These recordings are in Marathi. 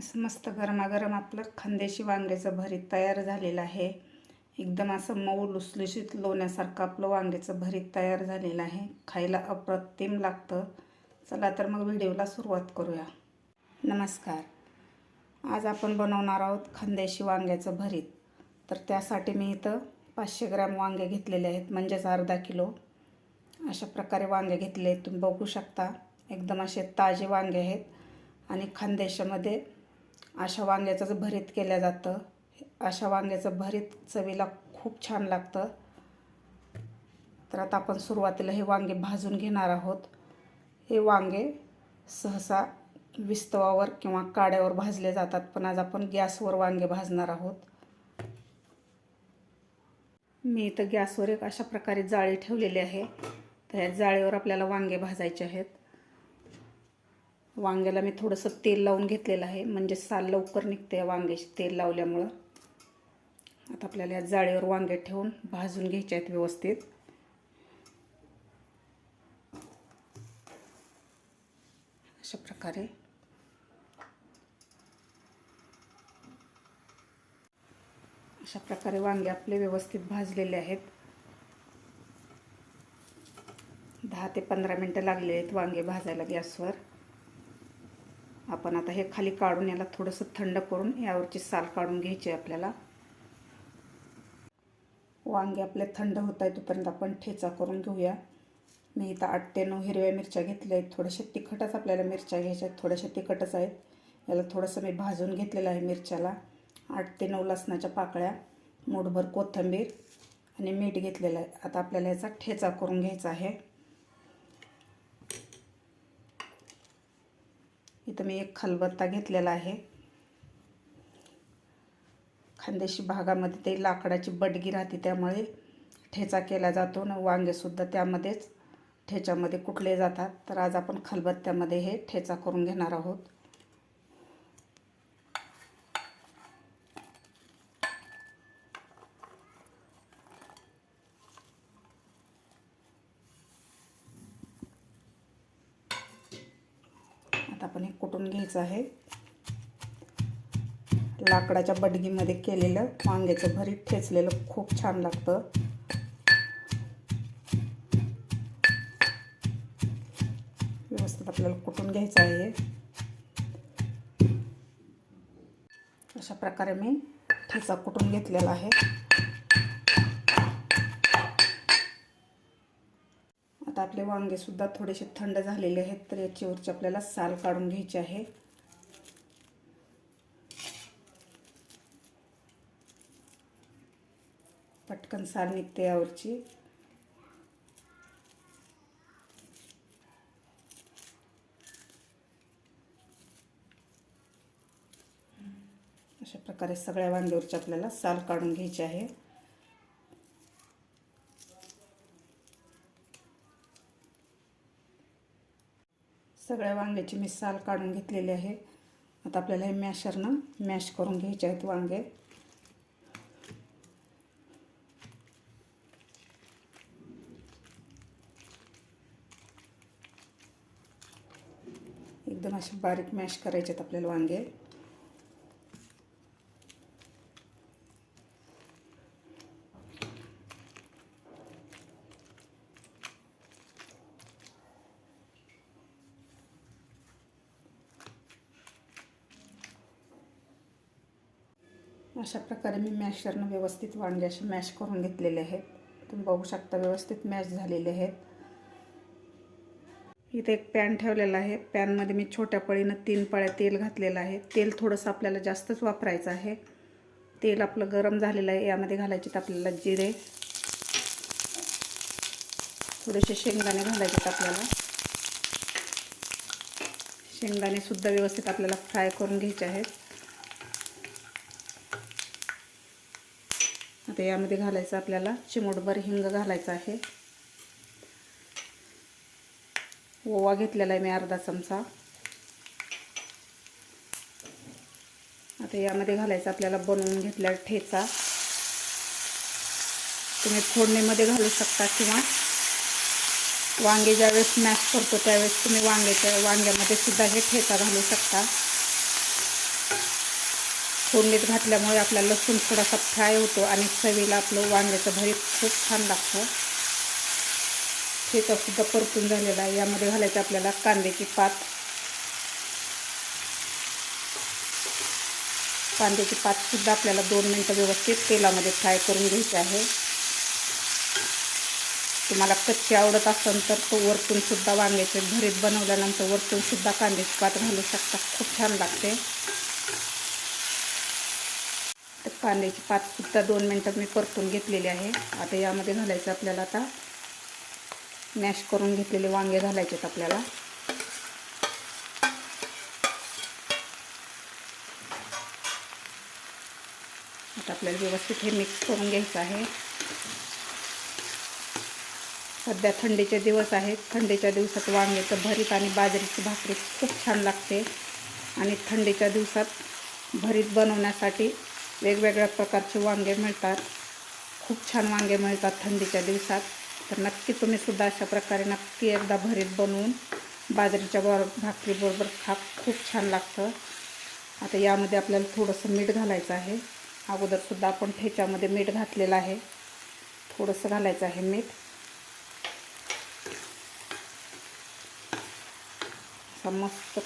असं मस्त गरमागरम आपलं खानदेशी वांग्याचं भरीत तयार झालेलं आहे. एकदम असं मऊ लुसलुशीत लोण्यासारखं आपलं वांग्याचं भरीत तयार झालेलं आहे. खायला अप्रतिम लागतं. चला तर मग व्हिडिओला सुरुवात करूया. नमस्कार. आज आपण बनवणार आहोत खानदेशी वांग्याचं भरीत. तर त्यासाठी मी इथं पाचशे ग्रॅम वांगे घेतलेले आहेत म्हणजेच अर्धा किलो. अशा प्रकारे वांगे घेतले आहेत तुम्ही बघू शकता. एकदम असे ताजे वांगे आहेत. आणि खानदेशामध्ये अशा वांग्याचं भरीत केलं जातं अशा वांग्याचं भरीत चवीला खूप छान लागतं. तर आता आपण सुरुवातीला हे वांगे भाजून घेणार आहोत. हे वांगे सहसा विस्तवावर किंवा काड्यावर भाजले जातात पण आज आपण गॅसवर वांगे भाजणार आहोत. मी इथं गॅसवर एक अशा प्रकारे जाळी ठेवलेली आहे. तर या जाळीवर आपल्याला वांगे भाजायचे आहेत. वांग्याला मी थोडंसं तेल लावून घेतलेलं आहे. म्हणजे साल लवकर निघते वांग्याचे तेल लावल्यामुळं. आता आपल्याला या जाळीवर वांगे ठेवून भाजून घ्यायचे आहेत व्यवस्थित. अशा प्रकारे. अशा प्रकारे वांगे आपले व्यवस्थित भाजलेले आहेत. दहा ते पंधरा मिनटं लागले आहेत वांगे भाजायला गॅसवर. आपण आता हे खाली काढून याला थोडंसं थंड करून यावरची साल काढून घ्यायची आहे आपल्याला. वांगे आपले थंड होत आहे तोपर्यंत आपण ठेचा करून घेऊया. मी इथं आठ ते नऊ हिरव्या मिरच्या घेतल्या आहेत. थोड्याशा तिखटच आपल्याला मिरच्या घ्यायच्या आहेत. थोड्याशा तिखटच आहेत. याला थोडंसं मी भाजून घेतलेलं आहे मिरच्याला. आठ ते नऊ लसणाच्या पाकळ्या मूठभर कोथिंबीर आणि मीठ घेतलेलं आहे. आता आपल्याला याचा ठेचा करून घ्यायचा आहे. इथं मी एक खलबत्ता घेतलेला आहे. खानदेशी भागामध्ये ते लाकडाची बडगी राहते त्यामुळे ठेचा केला जातो ना वांगेसुद्धा त्यामध्येच ठेच्यामध्ये कुटले जातात. तर आज आपण खलबत्त्यामध्ये हे ठेचा करून घेणार आहोत. आपण हे कुटून घ्यायचं आहे. लाकडाच्या बडगीमध्ये केलेलं वांग्याचं भरीत ठेचलेलं खूप छान लागतं. व्यवस्थित आपल्याला कुटून घ्यायचं आहे. अशा प्रकारे मी ठेचा कुटून घेतलेला आहे. आता आपले वांगेसुद्धा थोडेसे थंड झालेले आहेत तर याच्यावरची आपल्याला साल काढून घ्यायची आहे. पटकन साल निघते यावरची. अशा प्रकारे सगळ्या वांग्यावरची आपल्याला साल काढून घ्यायची आहे. सगळ्या वांग्याची मी साल काढून घेतलेली आहे. आता आपल्याला हे मॅशरनं मॅश करून घ्यायचे आहेत वांगे. एकदम असे बारीक मॅश करायचे आहेत आपल्याला वांगे. अशा प्रकारे मी मॅशरनं व्यवस्थित वांगे असे मॅश करून घेतलेले आहेत. तुम्ही बघू शकता व्यवस्थित मॅश झालेले आहेत. इथे एक पॅन ठेवलेला आहे. पॅनमध्ये मी छोट्या पळीनं तीन पळ्या तेल घातलेलं आहे. तेल थोडंसं आपल्याला जास्तच वापरायचं आहे. तेल आपलं गरम झालेलं आहे. यामध्ये घालायचे आपल्याला जिरे. थोडेसे शेंगदाणे घालायचे आपल्याला. शेंगदाणेसुद्धा व्यवस्थित आपल्याला फ्राय करून घ्यायचे आहेत. होते यामध्ये घालायचं आपल्याला. चिमूटभर हिंग घालायचं आहे. ओवा घेतलेला आहे मी अर्धा चमचा. आता यामध्ये घालायचं आपल्याला बनवून घेतलेला ठेचा. तुम्ही फोडणीमध्ये घालू शकता किंवा वांगे ज्यावेळेस मॅश करतो त्यावेळेस तुम्ही वांग्याच्या वांग्यामध्ये सुद्धा हे ठेचा घालू शकता. फोडणीत घातल्यामुळे आपला लसूण थोडासा फ्राय होतो आणि चवीला आपलं वांग्याचं भरीत खूप छान लागतं. सुद्धा परतून झालेला आहे. यामध्ये घालायचं आपल्याला कांद्याची पात. कांद्याची पातसुद्धा आपल्याला दोन मिनटं व्यवस्थित तेलामध्ये फ्राय करून घ्यायची आहे. तुम्हाला कच्ची आवडत असेल तर तो वरतूनसुद्धा वांग्याचे भरीत बनवल्यानंतर वरतूनसुद्धा कांद्याची पात घालू शकता. खूप छान लागते. कांद्याची पाच सुद्धा दोन मिनटं मी परतून घेतलेली आहे. आता यामध्ये घालायचं आपल्याला आता. मॅश करून घेतलेले वांगे घालायचे आहेत आपल्याला. आता आपल्याला व्यवस्थित हे मिक्स करून घ्यायचं आहे. सध्या थंडीचे दिवस आहेत. थंडीच्या दिवसात वांग्याचं भरीत आणि बाजरीची भाकरी खूप छान लागते. आणि थंडीच्या दिवसात भरीत बनवण्यासाठी वेगवेगळ्या प्रकारचे वांगे मिळतात. खूप छान वांगे मिळतात थंडीच्या दिवसात. तर नक्की तुम्ही सुद्धा अशा प्रकारे नक्की एकदा भरीत बनवून बाजरीच्या बरोबर भाकरीबरोबर खा. खूप छान लागतं. आता यामध्ये आपल्याला थोडंसं मीठ घालायचं आहे. अगोदरसुद्धा आपण ठेच्यामध्ये मीठ घातलेलं आहे. थोडंसं घालायचं आहे मीठ. असा मस्त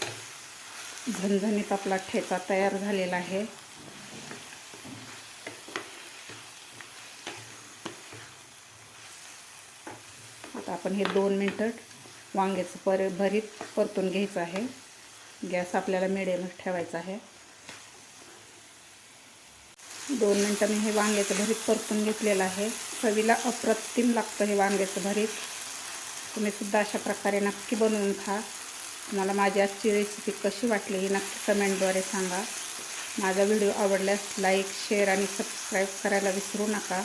झणझणीत आपला ठेचा तयार झालेला आहे. आता आपण हे दोन मिनटं वांग्याचं पर भरीत परतून घ्यायचं आहे. गॅस आपल्याला मिडियमच ठेवायचा आहे. दोन मिनटं मी हे वांग्याचं भरीत परतून घेतलेलं आहे. चवीला अप्रतिम लागतं हे वांग्याचं भरीत. तुम्ही सुद्धा अशा प्रकारे नक्की बनवून खा मला माझी आजची रेसिपी कशी वाटली ही नक्की कमेंटद्वारे सांगा. माझा व्हिडिओ आवडल्यास लाईक शेअर आणि सबस्क्राईब करायला विसरू नका.